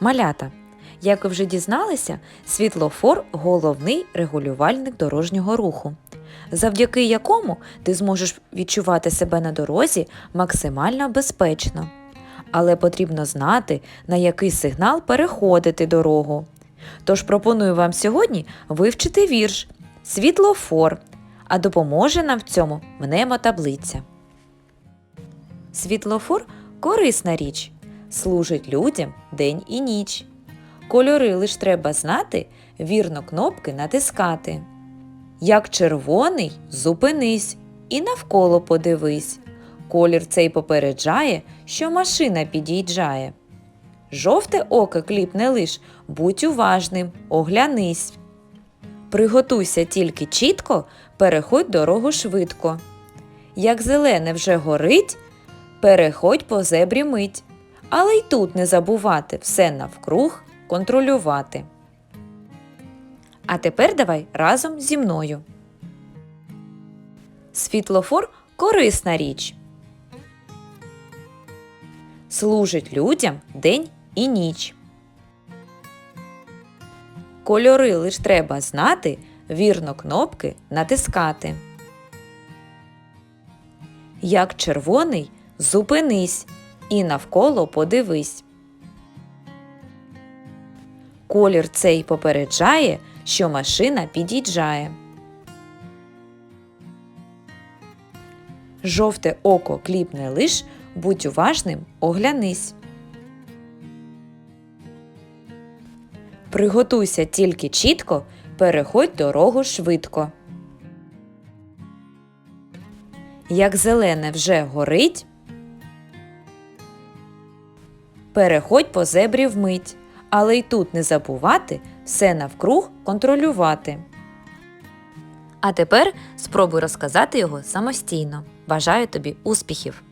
Малята. Як ви вже дізналися, світлофор головний регулювальник дорожнього руху, завдяки якому ти зможеш відчувати себе на дорозі максимально безпечно. Але потрібно знати, на який сигнал переходити дорогу. Тож пропоную вам сьогодні вивчити вірш Світлофор, а допоможе нам в цьому мнемотаблиця. Світлофор корисна річ, служить людям день і ніч. Кольори лиш треба знати, вірно кнопки натискати. Як червоний, зупинись і навколо подивись. Колір цей попереджає, що машина під'їжджає. Жовте око кліпне лиш, будь уважним, оглянись. Приготуйся тільки чітко, переходь дорогу швидко. Як зелене вже горить, переходь по зебрі мить. Але й тут не забувати все навкруг контролювати. А тепер давай разом зі мною. Світлофор корисна річ. Служить людям день і ніч. Кольори лиш треба знати, вірно кнопки натискати. Як червоний, зупинись і навколо подивись. Колір цей попереджає, що машина під'їжджає. Жовте око кліпне лиш, будь уважним, оглянись. Приготуйся тільки чітко, переходь дорогу швидко. Як зелене вже горить, переходь по зебрі вмить, але й тут не забувати все навкруг контролювати. А тепер спробуй розказати його самостійно. Бажаю тобі успіхів!